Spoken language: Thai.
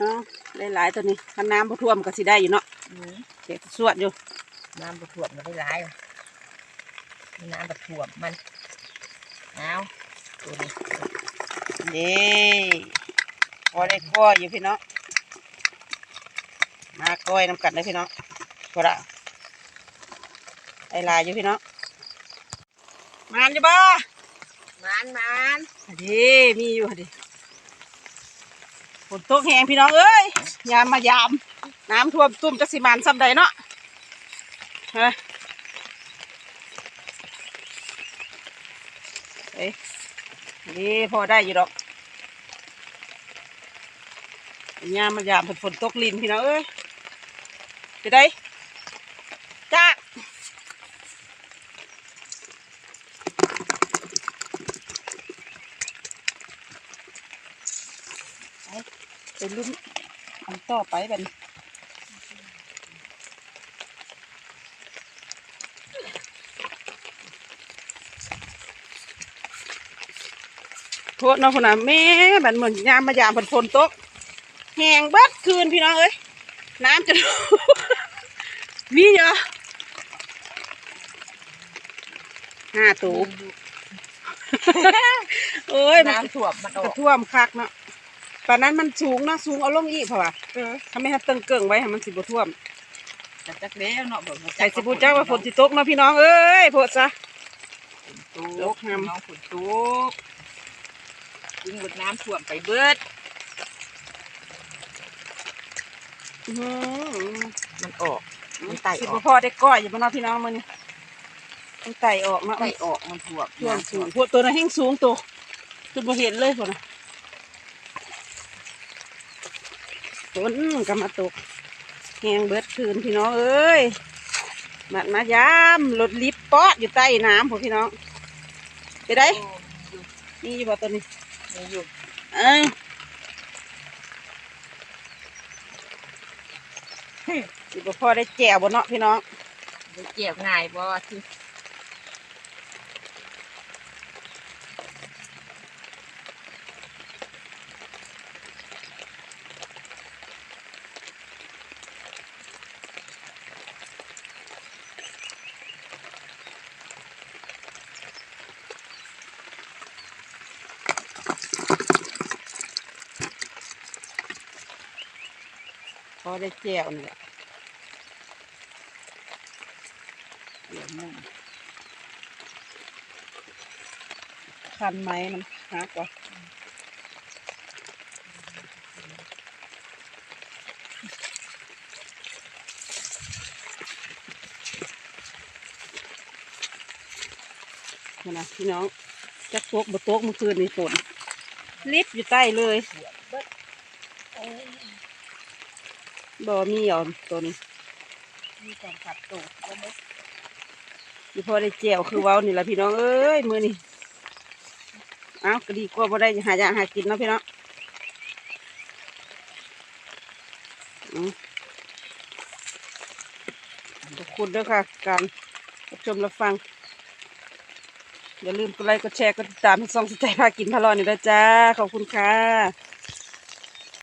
อ๋อได้หลายตัวนี้คันน้ำบ่ท่วมก็สิได้อยู่เนาะอืมเด็กสวดอยู่น้ำบะถ่วมมันได้ร้ายมีน้ำบะถ่วมมันเอาตัวนี้นี่พอได้ก้อยอยู่พี่น้องมาก้อยน้ำกัดเลยพี่น้องก็ละได้หลายอยู่พี่น้องมานอยู่บ่มันมันดีมีอยู่ดิ ฝนตกแหงพี่น้องเอ้ยยามมายาม น้ำท่วมตุ้มจักสิมานซ้ำใดเนาะฮะเอ้ยนี่พอได้อยู่ดอกยามมายามฝนตกลินพี่น้องเอ้ยจะได้จ้า ไปลุ้นอันต่อไปบัดนโทษเนาะคนน่ะแม่บันเหมือนยามมายามฝนฝนตกแหงเบิดคืนพี่น้องเอ้ยน้ำจะมีเยอะห้าตูโอ้ยมันน้ำถ่วมมันออกระท่วมคักเนาะ ตอนนั้นมันสูงเนาะสูงเอาลงอีกเพราะว่าเออถ้าไม่ให้ตึงเกิ่งไว้ให้มันสิบ่ท่วมแต่จักเด้วเนาะแบบใส่สิบูจ้าว่าฝนสิตกเนาะพี่น้องเอ้ยโพดซะตูตกกห้ามน้องฝนตูกยิงหมดน้ำถ่วมไปเบิดอื้อหือมันออกมันไต่สิอบ่อกพอได้ก้อยอยู่บ่เนาะพี่น้องมื้อนี้มันไต่ออกเนาะไต่ออกมันถ่วมท่วมน้ำสูถ่วงมพวกตัวนั้นแห้งสูงตัวจนบ่เห็นเลยพุ่นน่ะ ฝนก็มาตกแห้งเบิดคืนพี่น้องเอ้ยมามายามรถลิฟต์ปอดอยู่ใต้น้ำพุ่นพี่น้องไปได้นี่อยู่บ่ตัวนี้มีอยู่เอ้ยสิบ่พอได้แจ่วบ่เนาะพี่น้องได้เกี่ยวง่ายบ่ที่ อได้แจ่วนี่แหละเดี๋ยวมุ่งคันไหมมันหักว่ะนี่นะพี่น้องจักโต๊กบโต๊กเมื่อคืนนี่ฝนลิฟต์อยู่ใต้เลย บ่มีอ่อมตัวนี้มีการขับตูดแล้วมั้ยพี่พอได้แจวคือเว้านี่ละพี่น้องเอ้ยมือนี่เอ้าก็ดีกว่าบ่ได้หาอยางหากินเนาะพี่น้องอืมขอบคุณด้วยค่ะ การรับชมรับฟัง อย่าลืมกดไลค์กดแชร์กดติดตามให้ซ่องสใจพากินพะรอนี่ด้วยจ้า ขอบคุณค่ะ